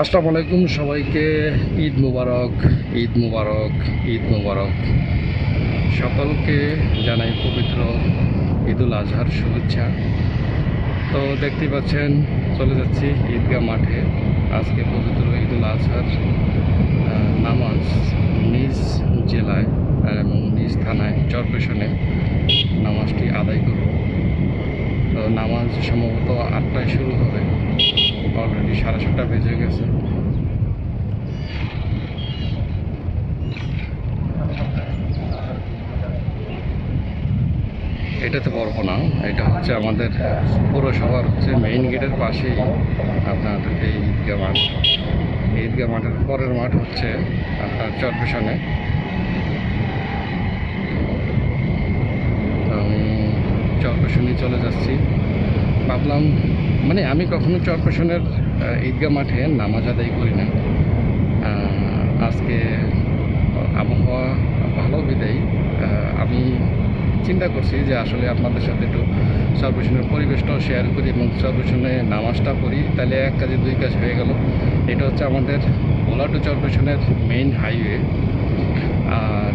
আসসালামু আলাইকুম সবাইকে। ঈদ মুবারক ঈদ মুবারক ঈদ মুবারক। সকলকে জানাই পবিত্র ঈদুল আজহার শুভেচ্ছা। তো দেখতেই পাচ্ছেন, চলে যাচ্ছি ঈদগাহ মাঠে। আজকে পবিত্র ঈদুল আজহার নামাজ নিজ জেলায় এবং নিজ থানায় চরপেশনে নামাজটি আদায় করব। তো নামাজ সম্ভবত আটটায় শুরু হবে। অলরেডি সাড়ে সাতটা বেজে গেছে। এটাতে পারব না, এটা হচ্ছে আমাদের পৌরসভার হচ্ছে মেইন গেটের পাশেই আপনার এই ঈদগা মাঠ। এই ঈদগাহ মাঠের পরের মাঠ হচ্ছে আপনার চরপেশনে আমি চরপেশনে চলে যাচ্ছি। ভাবলাম মানে আমি কখনো চরপেশনের ঈদগাহ মাঠে নামাজ আদায় করি না। আজকে আবহাওয়া ভালো বিদায়। আমি চিন্তা করছি যে আসলে আপনাদের সাথে একটু চরপেশনের পরিবেশটাও শেয়ার করি এবং চরপেশনে নামাজটা পড়ি। তাহলে এক কাজে দুই কাজ হয়ে গেল। এটা হচ্ছে আমাদের ভোলা টু চরপেশনের মেইন হাইওয়ে আর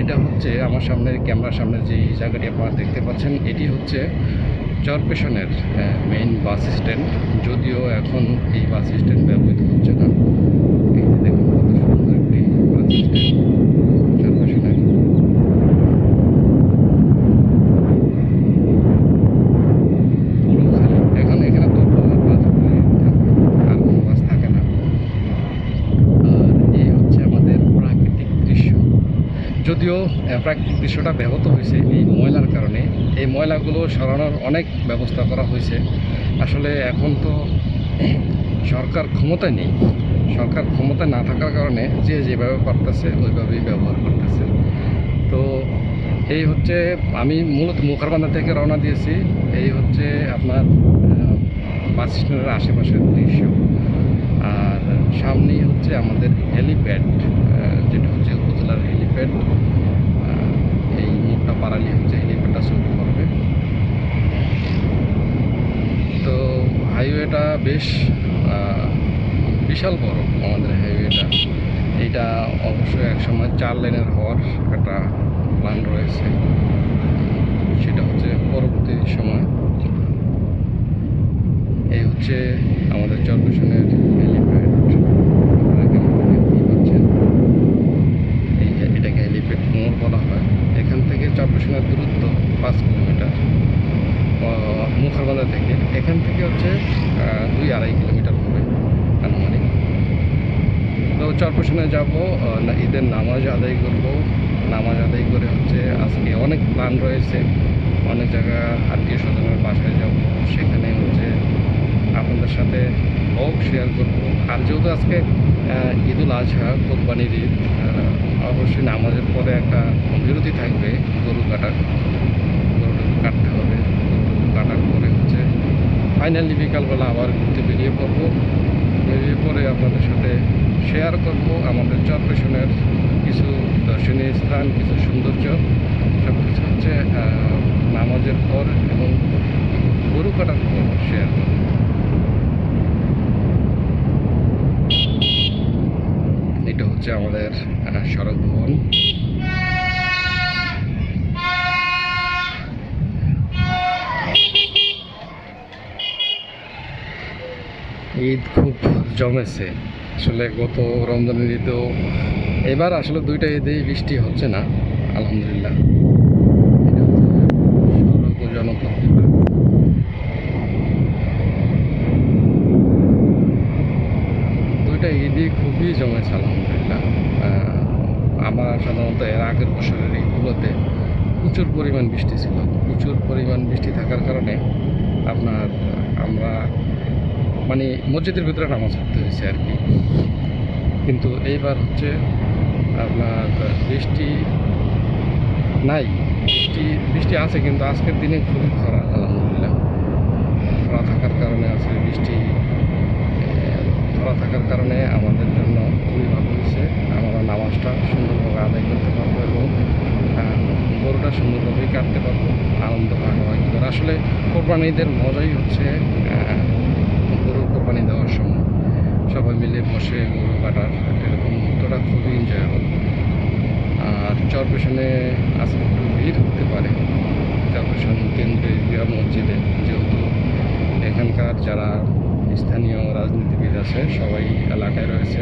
এটা হচ্ছে আমার সামনে ক্যামেরার সামনে যে জায়গাটি আপনারা দেখতে পাচ্ছেন, এটি হচ্ছে চরপেশনের মেইন বাস স্ট্যান্ড যদিও এখন এই বাস স্ট্যান্ড ব্যবহৃত হচ্ছে না এই যে দেখুন কত সুন্দর একটি বাস স্ট্যান্ড চরপেশনের পুরো খালি এখন এখানে তো বাসগুলি থাকে, আর কোনো বাস থাকে না আর এই হচ্ছে আমাদের প্রাকৃতিক দৃশ্য যদিও প্রাকৃতিক দৃশ্যটা ব্যাহত হয়েছে এই ময়লার কারণে, এই ময়লাগুলো সরানোর অনেক ব্যবস্থা করা হয়েছে। আসলে এখন তো সরকার ক্ষমতায় নেই। সরকার ক্ষমতায় না থাকার কারণে যে যেভাবে পারতেছে ওইভাবেই ব্যবহার করতেছে। তো এই হচ্ছে, আমি মূলত মুখারবান্ধা থেকে রওনা দিয়েছি। এই হচ্ছে আপনার বাস স্ট্যান্ডের আশেপাশের দৃশ্য। আর সামনেই হচ্ছে আমাদের হেলিপ্যাড হেলিপ্যাড এই মোটটা পাড়ালি হচ্ছে হেলিপ্যাডটা শুরু করবে। তো হাইওয়েটা বেশ বিশাল বড় আমাদের হাইওয়েটা এইটা অবশ্যই একসময় চার লেনের হওয়ার একটা প্ল্যান রয়েছে। সেটা হচ্ছে পরবর্তী সময়। এই হচ্ছে আমাদের চরপেশনের হেলিপ্যাড আপনারা কেমন দেখতেই পাচ্ছেন এই এটাকে হেলিপ্যাড মোড় বলা হয় এখান থেকে চরপেশনের দূরত্ব পাঁচ কিলোমিটার মুখারবান্ধা থেকে এখান থেকে হচ্ছে আহ, দুই আড়াই কিলোমিটার হবে আনুমানিক তো চরপেশনে যাব ঈদের নামাজ আদায় করব। নামাজ আদায় করে হচ্ছে আজকে অনেক প্ল্যান রয়েছে। অনেক জায়গা আত্মীয় স্বজনের বাসায় যাব। সেখানে হচ্ছে আপনাদের সাথে ব্লগ শেয়ার করব। আর যেহেতু আজকে ঈদুল আজহা, কোরবানির ঈদ অবশ্যই নামাজের পরে একটা বিরতি থাকবে, গরু কাটার। গরুটুকু কাটতে হবে। গরুটুকু কাটার পরে হচ্ছে ফাইনালি বিকালবেলা আবার ঘুরতে বেরিয়ে পড়ব। বেরিয়ে পরে আপনাদের সাথে শেয়ার করব আমাদের চরপেশনের কিছু দর্শনীয় স্থান, কিছু সৌন্দর্য। সব কিছু হচ্ছে নামাজের পর এবং গরু কাটার পর শেয়ার করব। এটা হচ্ছে আমাদের সড়ক ভবন। ঈদ খুব জমেছে। আসলে গত রমজানের ঈদেও এবার আসলে দুইটা ঈদেই বৃষ্টি হচ্ছে না, আলহামদুলিল্লাহ। দুইটা ঈদই খুবই জমেছে, আলহামদুলিল্লাহ। আমার সাধারণত এর আগের বছরের ঈদগুলোতে প্রচুর পরিমাণ বৃষ্টি ছিল। প্রচুর পরিমাণ বৃষ্টি থাকার কারণে আপনার, আমরা মানে মসজিদের ভিতরে নামাজ পড়তে হয়েছে আর কি। কিন্তু এইবার হচ্ছে আপনার বৃষ্টি নাই। বৃষ্টি বৃষ্টি আছে কিন্তু আজকের দিনে খুবই খরা, আলহামদুলিল্লাহ। খরা থাকার কারণে আছে বৃষ্টি। খরা থাকার কারণে আমাদের জন্য খুবই ভালো হয়েছে। আমরা নামাজটা সুন্দরভাবে আদায় করতে পারব এবং গরুটা সুন্দরভাবেই কাটতে পারব। আনন্দ ভাগাভাগি করে। আসলে কোরবানিদের মজাই হচ্ছে গরু দেওয়ার সময় সবাই মিলে বসে গরু কাটার এরকম মুহূর্তটা খুবই এনজয়েবল আর চরপেশনে আজকে একটু ভিড় হতে পারে। চরপেশন কেন্দ্রীয় মসজিদে। যেহেতু এখানকার যারা স্থানীয় রাজনীতিবিদ আছে, সবাই এলাকায় রয়েছে,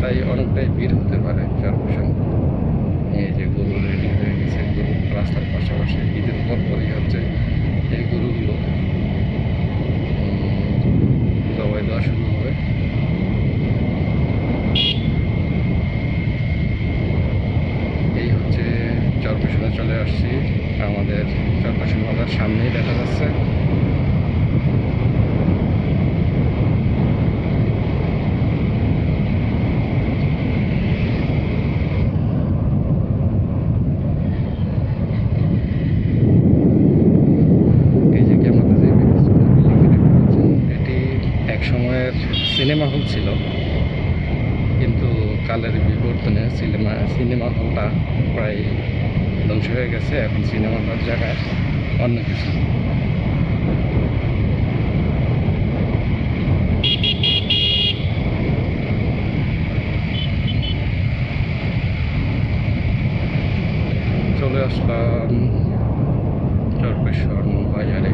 তাই অনেকটাই ভিড় হতে পারে চরপেশন এই যে গরু রেডি হয়ে গেছে, গরু রাস্তার পাশাপাশি ঈদের পর পরই হচ্ছে এই গরুগুলো। akşam olarak. সিনেমা হল ছিল। কিন্তু কালের বিবর্তনে সিনেমা সিনেমা হলটা প্রায় ধ্বংস হয়ে গেছে। এখন সিনেমা হলের জায়গায় অন্য কিছু। চলে আসলাম চরপেশন বাজারে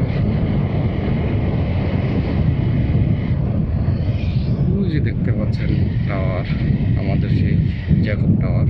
ওই যে দেখতে পাচ্ছেন টাওয়ার আমাদের সেই জ্যাকব টাওয়ার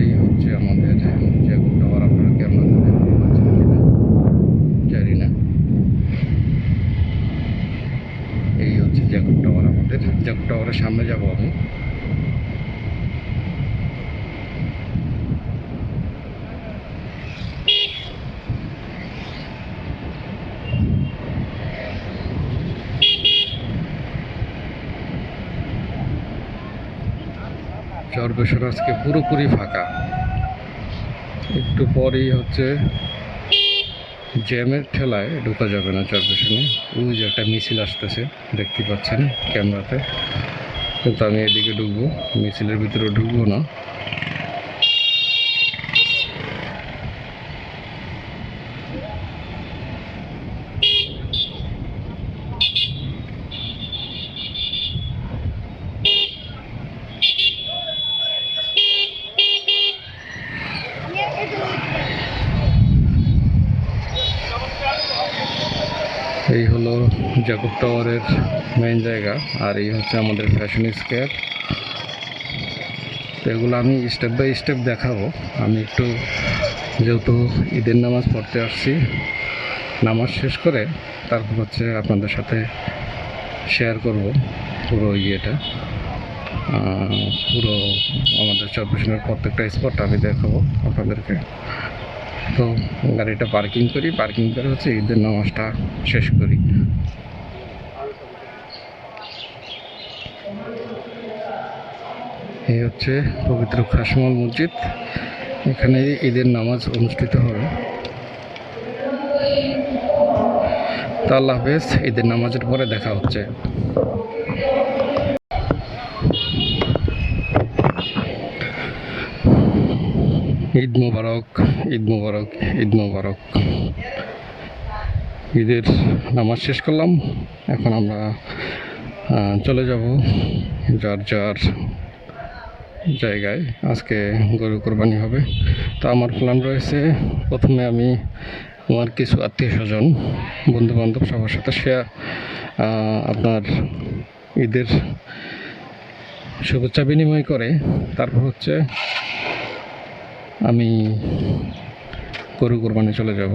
এই হচ্ছে আমাদের জ্যাকব টাওয়ার আপনারা ক্যামেরাতে দেখতে পাচ্ছেন কিনা জানি না এই হচ্ছে জ্যাকব টাওয়ার আমাদের টাওয়ারের সামনে যাব আমি। চরবেশন আজকে পুরোপুরি ফাঁকা। একটু পরেই হচ্ছে জ্যামের ঠেলায় ঢোকা যাবে না চরবেশনে ওই যে একটা মিছিল আসতেছে, দেখতে পাচ্ছেন ক্যামেরাতে। কিন্তু আমি এদিকে ঢুকবো, মিছিলের ভিতরে ঢুকবো না। এই হলো জ্যাকব টাওয়ারের মেইন জায়গা, আর এই হচ্ছে আমাদের ফ্যাশন স্কোয়ার তো এগুলো আমি স্টেপ বাই স্টেপ দেখাবো। আমি একটু যেহেতু ঈদের নামাজ পড়তে আসছি, নামাজ শেষ করে তারপর হচ্ছে আপনাদের সাথে শেয়ার করব পুরো ইয়েটা। পুরো আমাদের চরপেশনের প্রত্যেকটা স্পট আমি দেখাবো আপনাদেরকে। তো গাড়িটা পার্কিং করি, পার্কিং করে হচ্ছে ঈদের নামাজটা শেষ করি। এই হচ্ছে পবিত্র খাসমল মসজিদ। এখানে ঈদের নামাজ অনুষ্ঠিত হবে। তো আল্লাহ হাফেজ, ঈদের নামাজের পরে দেখা হচ্ছে। ঈদ মোবারক ঈদ মোবারক ঈদ মোবারক। ঈদের নামাজ শেষ করলাম। এখন আমরা চলে যাব যার যার জায়গায়। আজকে গরু কোরবানি হবে। তো আমার প্ল্যান রয়েছে, প্রথমে আমি আমার কিছু আত্মীয় স্বজন বন্ধু বান্ধব সবার সাথে শেয়ার আপনার ঈদের শুভেচ্ছা বিনিময় করে। তারপর হচ্ছে আমি গরু কোরবানি চলে যাব।